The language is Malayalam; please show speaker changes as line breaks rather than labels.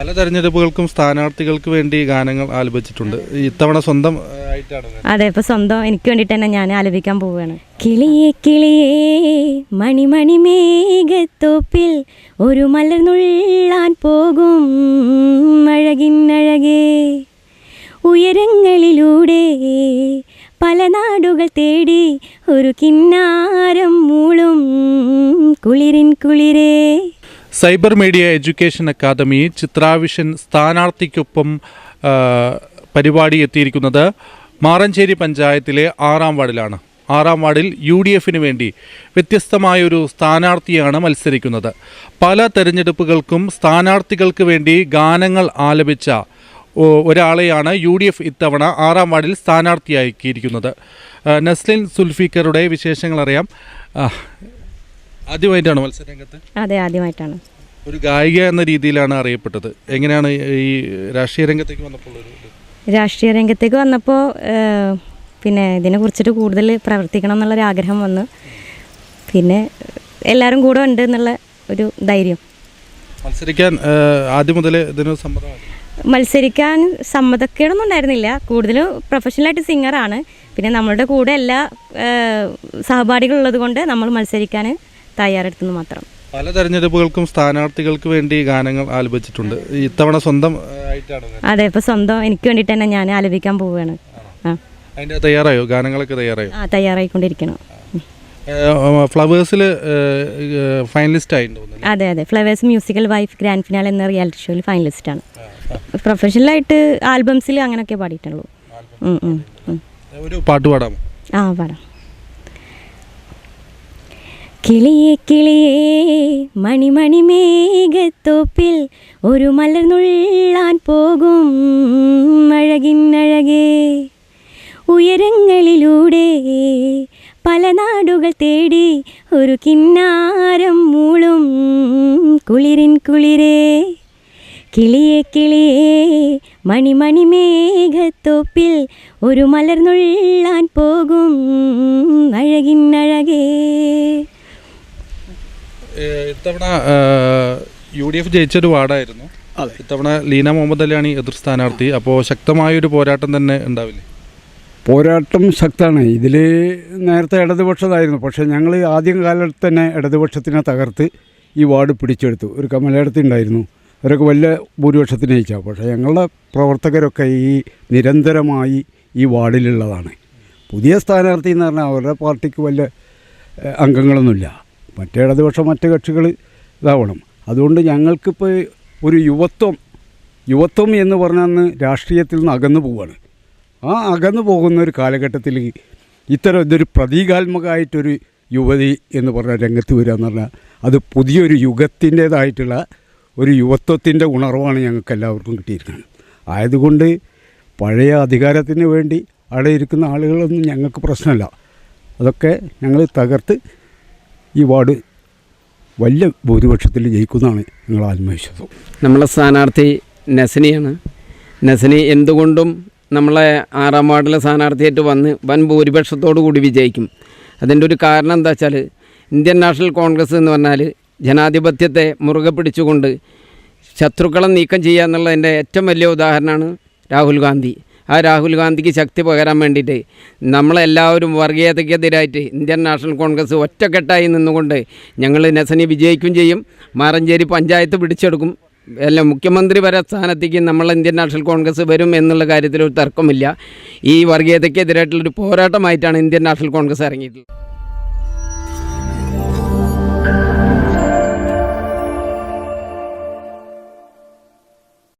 പല തെരഞ്ഞെടുപ്പുകൾക്കും സ്ഥാനാർത്ഥികൾക്ക് വേണ്ടി ഗാനങ്ങൾ ആലപിച്ചിട്ടുണ്ട്. ഇത്തവണ സ്വന്തം
അതെ ഇപ്പൊ സ്വന്തം എനിക്ക് വേണ്ടിട്ട് തന്നെ ഞാൻ ആലപിക്കാൻ പോവുകയാണ്. കിളിയെ കിളിയേ മണിമണി മേഘത്തോപ്പിൽ ഒരു മലർന്നുള്ളാൻ പോകും അഴകിന്നഴകേ ഉയരങ്ങളിലൂടെ പല നാടുകൾ തേടി ഒരു കിന്നാരം മൂളും കുളിരിൻ കുളിരേ.
Cyber media education academy Chitravision സ്ഥാനാർത്ഥിക്കൊപ്പം പരിപാടി എത്തിയിരിക്കുന്നത് മാറഞ്ചേരി പഞ്ചായത്തിലെ ആറാം വാർഡിലാണ്. ആറാം വാർഡിൽ യു ഡി എഫിന് വേണ്ടി വ്യത്യസ്തമായൊരു സ്ഥാനാർത്ഥിയാണ് മത്സരിക്കുന്നത്. പല തെരഞ്ഞെടുപ്പുകൾക്കും സ്ഥാനാർത്ഥികൾക്ക് വേണ്ടി ഗാനങ്ങൾ ആലപിച്ച ഒരാളെയാണ് യു ഡി എഫ് ഇത്തവണ ആറാം വാർഡിൽ സ്ഥാനാർത്ഥിയാക്കിയിരിക്കുന്നത്. നസ്ലിൻ സുൽഫിക്കറുടെ വിശേഷങ്ങൾ അറിയാം ആദ്യമായിട്ടാണ് മത്സരരംഗത്ത്?
അതെ ആദ്യമായിട്ടാണ്.
ഒരു ഗായിക എന്ന രീതിയിലാണ് അറിയപ്പെട്ടത്. എങ്ങനെയാണ് ഈ രാഷ്ട്രീയ രംഗത്തേക്ക് വന്നപ്പോൾ ഒരു
രാഷ്ട്രീയ രംഗത്തേക്ക് വന്നപ്പോൾ പിന്നെ ഇതിനെ കുറിച്ചിട്ട് കൂടുതൽ പ്രവർത്തിക്കണം എന്നുള്ളൊരു ആഗ്രഹം വന്നു. പിന്നെ എല്ലാവരും കൂടെ ഉണ്ട് എന്നുള്ള ഒരു ധൈര്യം.
മത്സരിക്കാൻ ആദ്യം മുതൽ ഇതിന് സമ്മതമാണ്
മത്സരിക്കാൻ സമ്മതക്കേടൊന്നും ഉണ്ടായിരുന്നില്ല. കൂടുതലും പ്രൊഫഷണലായിട്ട് സിംഗറാണ്. പിന്നെ നമ്മളുടെ കൂടെ എല്ലാ സഹപാഠികളുള്ളത് കൊണ്ട് നമ്മൾ മത്സരിക്കാൻ തയ്യാറെടുത്തെന്ന് മാത്രം.
പല തെരഞ്ഞെടുപ്പുകൾക്കും സ്ഥാനാർത്ഥികൾക്ക് വേണ്ടി ഗാനങ്ങൾ ആലപിച്ചിട്ടുണ്ട്. ഇത്തവണ സ്വന്തം
അതെ ഇപ്പൊ സ്വന്തം എനിക്ക് വേണ്ടിട്ട് തന്നെ ഞാൻ ആലപിക്കാൻ പോവുകയാണ്.
തയ്യാറായോ? ഗാനങ്ങളൊക്കെ തയ്യാറായോ?
ആ തയ്യാറായിക്കൊണ്ടിരിക്കണം.
ഫ്ലവേഴ്സിൽ ഫൈനലിസ്റ്റ് ആയിട്ടുണ്ടോ
അതെ അതെ. Flowers musical wife grand finale എന്ന റിയാലിറ്റി ഷോയിൽ ഫൈനലിസ്റ്റ് ആണ് പ്രൊഫഷണലായിട്ട് ആൽബംസിൽ അങ്ങനെയൊക്കെ പാടിയിട്ടുള്ളൂ.
ഒരു പാട്ട് പാടാം
ആ പാടാം. കിളിയെ കിളിയേ മണിമണി മേഘത്തോപ്പിൽ ഒരു മലർന്നുള്ളാൻ പോകും അഴകിന്നഴകേ ഉയരങ്ങളിലൂടെ പല നാടുകൾ തേടി ഒരു കിന്നാരം മൂളും കുളിരിൻ കുളിരേ. കിളിയെ കിളിയേ മണിമണി മേഘത്തോപ്പിൽ ഒരു മലർന്നുള്ളാൻ പോകും അഴകിന്നഴകേ
ഇത്തവണ യു ഡി എഫ് ജയിച്ചൊരു വാർഡായിരുന്നു.
അതെ.
ഇത്തവണ ലീന മുഹമ്മദ് അലിയാണ് എതിർ സ്ഥാനാർത്ഥി. അപ്പോൾ ശക്തമായൊരു പോരാട്ടം തന്നെ ഉണ്ടാവില്ലേ?
പോരാട്ടം ശക്തമാണ്. ഇതിൽ നേരത്തെ ഇടതുപക്ഷതായിരുന്നു. പക്ഷേ ഞങ്ങൾ ആദ്യം കാലത്ത് തന്നെ ഇടതുപക്ഷത്തിനെ തകർത്ത് ഈ വാർഡ് പിടിച്ചെടുത്തു. ഒരു കമലയിടത്തുണ്ടായിരുന്നു അവരൊക്കെ വലിയ ഭൂരിപക്ഷത്തിന് ജയിച്ചാൽ പക്ഷേ ഞങ്ങളുടെ പ്രവർത്തകരൊക്കെ ഈ നിരന്തരമായി ഈ വാർഡിലുള്ളതാണ്. പുതിയ സ്ഥാനാർത്ഥി എന്ന് പറഞ്ഞാൽ അവരുടെ പാർട്ടിക്ക് വലിയ അംഗങ്ങളൊന്നുമില്ല. മറ്റേ ഇടതുപക്ഷം മറ്റു കക്ഷികൾ ഇതാവണം. അതുകൊണ്ട് ഞങ്ങൾക്കിപ്പോൾ ഒരു യുവത്വം യുവത്വം എന്ന് പറഞ്ഞാൽ രാഷ്ട്രീയത്തിൽ നിന്ന് അകന്നു പോവുകയാണ് ആ അകന്നു പോകുന്ന ഒരു കാലഘട്ടത്തിൽ ഇത്തരം ഇതൊരു പ്രതീകാത്മകമായിട്ടൊരു യുവതി എന്ന് പറഞ്ഞ രംഗത്ത് വരിക എന്ന് പറഞ്ഞാൽ അത് പുതിയൊരു യുഗത്തിന്റേതായിട്ടുള്ള ഒരു യുവത്വത്തിന്റെ ഉണർവാണ് ഞങ്ങൾക്ക് എല്ലാവർക്കും കിട്ടിയിരിക്കുന്നത്. ആയതുകൊണ്ട് പഴയ അധികാരത്തിന് വേണ്ടി അവിടെ ഇരിക്കുന്ന ആളുകളൊന്നും ഞങ്ങൾക്ക് പ്രശ്നമല്ല. അതൊക്കെ ഞങ്ങൾ തകർത്ത് ഈ വാർഡ് വലിയ ഭൂരിപക്ഷത്തിൽ ജയിക്കുന്നതാണ് ഞങ്ങൾ ആത്മവിശ്വാസം.
നമ്മളെ സ്ഥാനാർത്ഥി നസനിയാണ്. നസനി എന്തുകൊണ്ടും നമ്മളെ ആറാം വാർഡിലെ സ്ഥാനാർത്ഥിയായിട്ട് വന്ന് വൻ ഭൂരിപക്ഷത്തോടു കൂടി വിജയിക്കും. അതിന്റെ ഒരു കാരണം എന്താ വെച്ചാൽ ഇന്ത്യൻ നാഷണൽ കോൺഗ്രസ് എന്ന് പറഞ്ഞാൽ ജനാധിപത്യത്തെ മുറുകെ പിടിച്ചുകൊണ്ട് ശത്രുക്കളെ നീക്കം ചെയ്യുക എന്നുള്ളതിന്റെ ഏറ്റവും വലിയ ഉദാഹരണമാണ് രാഹുൽ ഗാന്ധി. ആ രാഹുൽ ഗാന്ധിക്ക് ശക്തി പകരാൻ വേണ്ടിയിട്ട് നമ്മളെല്ലാവരും വർഗീയതയ്ക്കെതിരായിട്ട് ഇന്ത്യൻ നാഷണൽ കോൺഗ്രസ് ഒറ്റക്കെട്ടായി നിന്നുകൊണ്ട് ഞങ്ങൾ നെസനി വിജയിക്കും ചെയ്യും. മാറഞ്ചേരി പഞ്ചായത്ത് പിടിച്ചെടുക്കും. അല്ല മുഖ്യമന്ത്രി വരെ സ്ഥാനത്തേക്ക് നമ്മൾ ഇന്ത്യൻ നാഷണൽ കോൺഗ്രസ് വരും എന്നുള്ള കാര്യത്തിൽ ഒരു തർക്കമില്ല. ഈ വർഗീയതയ്ക്കെതിരായിട്ടുള്ളൊരു പോരാട്ടമായിട്ടാണ് ഇന്ത്യൻ നാഷണൽ കോൺഗ്രസ് ഇറങ്ങിയിട്ടുള്ളത്.